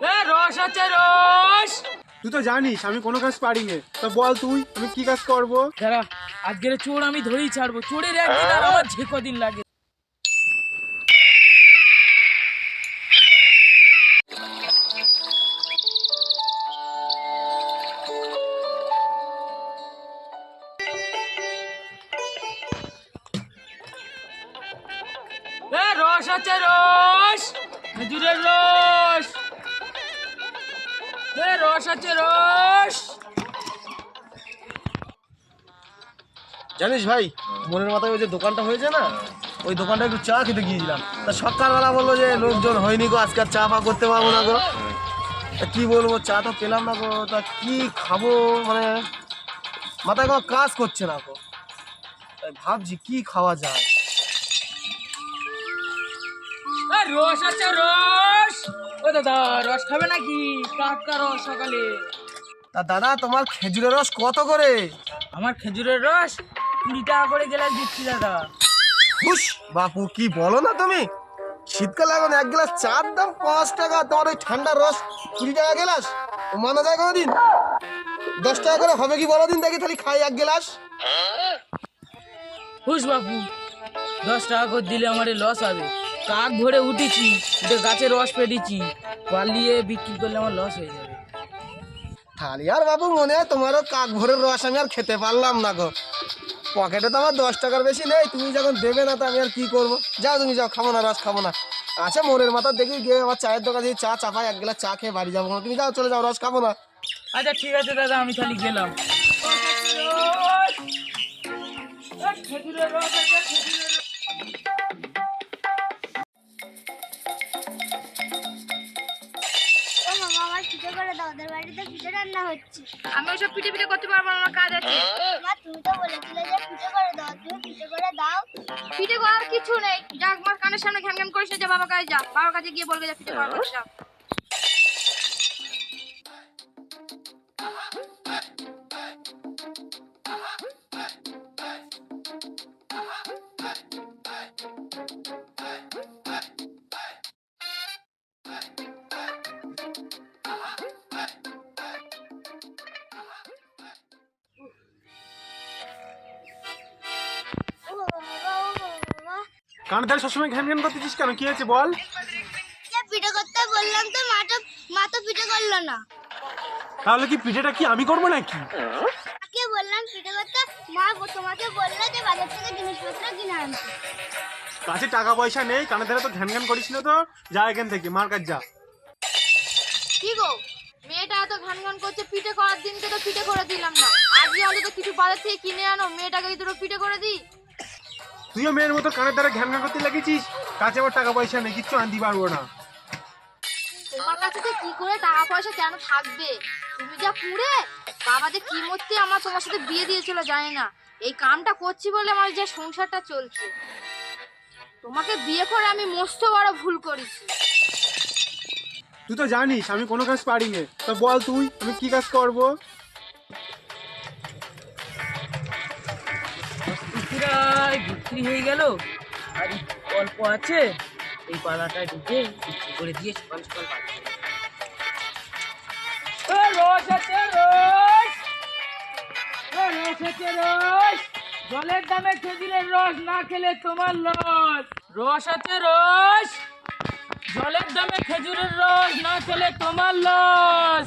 রস আছে রস! তুই তো জানিস আমি কোনো কাজ পারি নে তা বল তুই আমি কি কাজ করব? দাঁড়া আজকের চোর আমি ধরেই ছাড়বো। চোরের একদিন আর আমার যে কদিন লাগে। রস আছে রস! খেজুরের রস! রস আছে রস! জানিস ভাই মনের মাথায় ওই যে দোকানটা হয়েছে না ওই দোকানটা একটু চা খেতে গিয়েছিলাম। তা সকালবেলা বলল যে লোকজন হয়নি গো আজকে চা ফা করতে পারব না গো। তা কি বলব চা তো পেলাম না গো তা কি খাব মানে মাথায় কোনো কাজ করছে না গো। তাই ভাবছি কি খাওয়া যায়। রস আছে রস! ও দাদা রস খাবে নাকি? টাটকা রস সকালে। তা দাদা তোমার খেজুরের রস কত করে? আমার খেজুরের রস কুড়ি টাকা করে গেলাস দিচ্ছি দাদা। হুস বাপু কি বলো না তুমি? শীতকালে এখন এক গ্লাস চার দাম পাঁচ টাকা তোমার ওই ঠান্ডার রস কুড়ি টাকা গেলাস? মানা যায় কোনোদিন? দশ টাকা করে হবে কি বলো দিন দেখি তাহলে খাই এক গ্লাস। হুস বাপু দশ টাকা করে দিলে আমার লস হবে। কাক ধরে উঠেছি উঠে গাছে রস পেটেছি পালিয়ে বিক্রি করলে আমার লস হয়ে যাবে। তাহলে আর বাবু মনে হয় তোমারও কাক ভোরের রস আমি আর খেতে পারলাম না গো। পকেটে তো আমার দশ টাকার বেশি নেই তুমি যখন দেবে না তো আমি আর কি করব? যাও তুমি যাও খাব না রস খাব না। আচ্ছা মোড়ের মাথা দেখি গিয়ে আমার চায়ের দোকানে দিয়ে চা চাপাই এক গ্লাস চা খেয়ে বাড়ি যাব। না তুমি যাও চলে যাও রস খাব না। আচ্ছা ঠিক আছে দাদা আমি খালি গেলাম। খেজুরের রস খেজুরের রস। বাড়িতে পিঠে রান্না হচ্ছে? আমি পিঠে পিঠে করতে পারব না আমার কাজ আছে। মা তুমি তো বলেছিলে যে পিঠে করে দাও তুমি পিঠে করে দাও। পিঠে করার কিছু নেই। যা আমার কানের সামনে ঘ্যান ঘ্যান করিস না, যা বাবা কাজে যা বাবার কাছে গিয়ে বলবে যা পিঠে করার কথা কান ধরে সবসময় ঘ্যান ঘ্যান করতেছিস কেন? কি হয়েছে বল? পিঠে করতে বললাম তো মা তো মা তো পিঠে করল না। তাহলে কি পিঠেটা কি আমি করব নাকি? মাকে বললাম পিঠে করতে মা তোমাকে বলল যে বাজার থেকে জিনিসপত্র কিনে আনতে। কাছে টাকা পয়সা নেই কানে ধরে তো ঘ্যান ঘ্যান করিস না তো। যা এখান থেকে মার কাজ যা। কি গো? মেয়েটা এত ঘ্যান ঘ্যান করছে পিঠে করার দিনকে তো পিঠে করে দিলাম না। আজকে অন্তত কিছু বাজার থেকে কিনে আনো মেয়েটাকে দুটো পিঠে করে দিই। তুইও মেয়ের মতো কানের দ্বারা ঘ্যান ঘ্যান করতে লেগেছিস কাছে আবার টাকা পয়সা নেই কিচ্ছু আনতে পারব না। তোমার কাছে তো কি করে টাকা পয়সা কেন থাকবে? তুমি যা পুড়ে বাবা যে কি আমার তোমার সাথে বিয়ে দিয়েছিল জানি না। এই কামটা করছি বলে আমার যে সংসারটা চলছে। তোমাকে বিয়ে করে আমি মস্ত বড় ভুল করেছি। তুই তো জানিস আমি কোনো কাজ পারি নে তা বল তুই আমি কি কাজ করব? প্রায় বিক্রি হয়ে গেল। আর অল্প আছে, এই পালাটা ঢুকে বিক্রি করে দিয়ে সকাল সকাল রস রস! রস জলের দামে খেজুরের রস না খেলে তোমার লস। রস আছে, রস! জলের দামে খেজুরের রস না খেলে তোমার লস।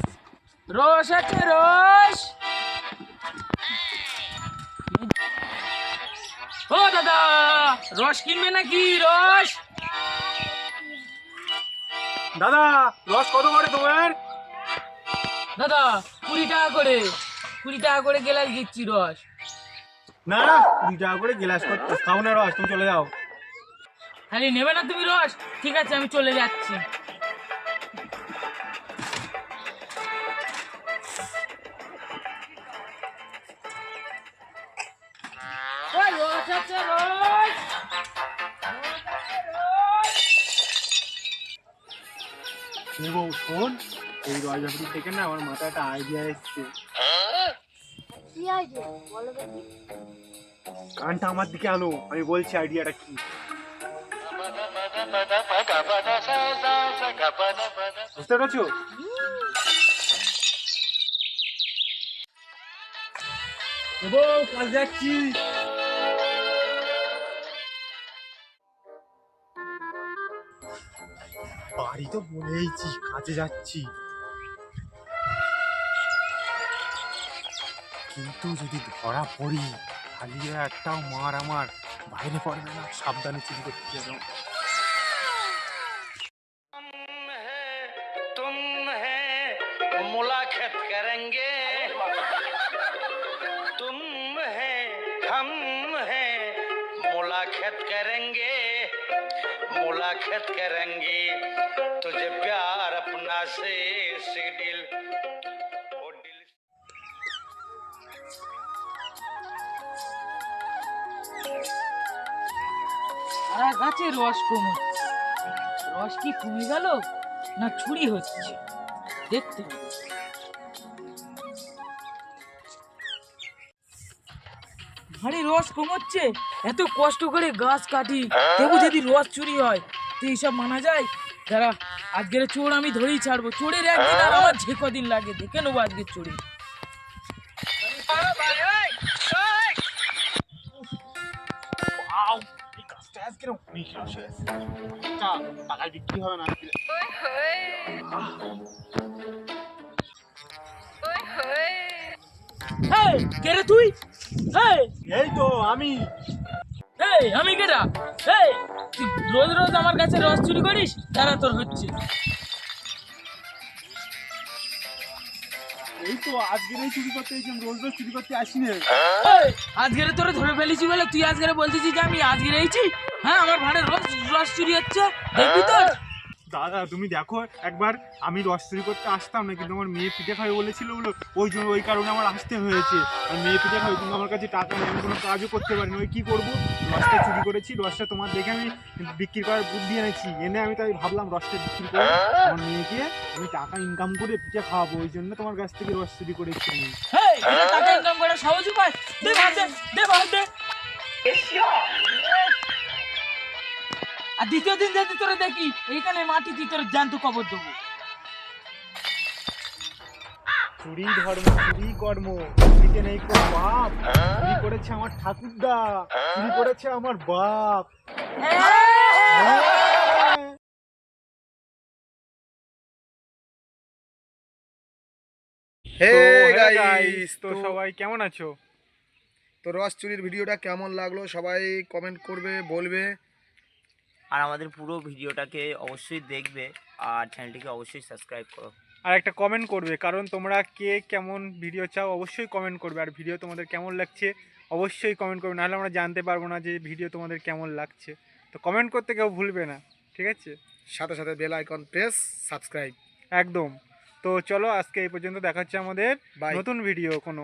রস আছে, রস! ও দাদা রস কিনবে নাকি? রস? দাদা রস কত করে তোমার? দাদা কুড়ি টাকা করে। কুড়ি টাকা করে গেলাস দিচ্ছি রস। না না কুড়ি টাকা করে গ্লাস খাও না রস তুমি চলে যাও। খালি নেবে না তুমি রস? ঠিক আছে আমি চলে যাচ্ছি। এ বউ শোন এই ব্যাপারটি থেকে না আমার মাথায় একটা আইডিয়া এসছে। কি হয়েছে বলো দেখি। কানটা আমার দিকে আনো আমি বলছি আইডিয়াটা কি? বুঝতে পেরেছ? বউ কাজ যাচ্ছি। বাড়ি তো বলেইছি কাজে যাচ্ছি কিন্তু যদি ধরা পড়ি খালিয়ে একটাও মার আমার বাইরে পড়বে না সাবধানে চুরি করতে যেন तुम है मुलाकात करेंगे मुलाकात करेंगे तुझे प्यार अपना से से दिल ओ दिल সারা গাছে রস কমে রস কি কমে গেল না চুরি হচ্ছে দেখতে হবে ভারী রস কমচ্ছে এত কষ্ট করে গাছ কাটি। তবু যদি রস চুরি হয় তো এইসব মানা যায়? যারা আজকের চোর আমি ধরেই ছাড়বো। চোরের একদিন আর আমার যে কদিন লাগে দেখে নেব আজকের চোরে। এই অনেক রস হয়েছে। টাকায় বিক্রি হবে না আজকে। কে রে তুই? এই তো আমি। এই আমি কেটা এই তুই রোজ রোজ আমার কাছে রস চুরি করিস? তারা তোর হচ্ছে। এই তো আজকের এই চুরি করতে এসেছি, রোজ রোজ চুরি করতে আসি না এই, আজকের তোরে ধরে ফেলেছি বলে তুই আজকের বলতেছিস যে আমি আজকের এইছি? হ্যাঁ আমার ভাড়ে রস রস চুরি হচ্ছে। দেখবি তো? দাদা তুমি দেখো একবার আমি রস চুরি করতে আসতাম না কিন্তু আমার মেয়ে পিঠে খাবে বলেছিল বলো ওই জন্য ওই কারণে আমার আসতে হয়েছে। আর মেয়ে পিঠে খাবে কিন্তু আমার কাছে টাকা নেই আমি কোনো কাজও করতে পারিনি। ওই কী করব? রসটা চুরি করেছি রসটা তোমার দেখে আমি বিক্রি করার বুদ্ধি এনেছি। এনে আমি তাই ভাবলাম রসটা বিক্রি করে আমার মেয়েকে আমি টাকা ইনকাম করে পিঠে খাওয়াবো। ওই জন্য তোমার কাছ থেকে রস চুরি করেছি আমি। এই টাকা ইনকাম করা সহজ উপায়? দে ভাত দে দে ভাত দে। আর দ্বিতীয় দিন যদি তোরে দেখি এইখানে মাটি তুই তোর জ্যান্ত কবর দেবো। চুরি ধর্ম চুরি কর্ম চুরিতে নেই কো বাপ চুরি করেছে আমার ঠাকুরদা চুরি করেছে আমার বাপ। হে গাইস তো তো সবাই কেমন আছো? তো রস চুরির ভিডিওটা কেমন লাগল? সবাই কমেন্ট করবে বলবে। আর আমাদের পুরো ভিডিওটাকে অবশ্যই দেখবে আর চ্যানেলটিকে অবশ্যই সাবস্ক্রাইব করো। আর একটা কমেন্ট করবে কারণ তোমরা কে কেমন ভিডিও চাও অবশ্যই কমেন্ট করবে আর ভিডিও তোমাদের কেমন লাগছে অবশ্যই কমেন্ট করবে নাহলে আমরা জানতে পারব না যে ভিডিও তোমাদের কেমন লাগছে। তো কমেন্ট করতে কেউ ভুলবে না ঠিক আছে? সাথে সাথে বেল আইকন প্রেস সাবস্ক্রাইব একদম। তো চলো আজকে এই পর্যন্ত দেখাচ্ছে আমাদের নতুন ভিডিও কোনো।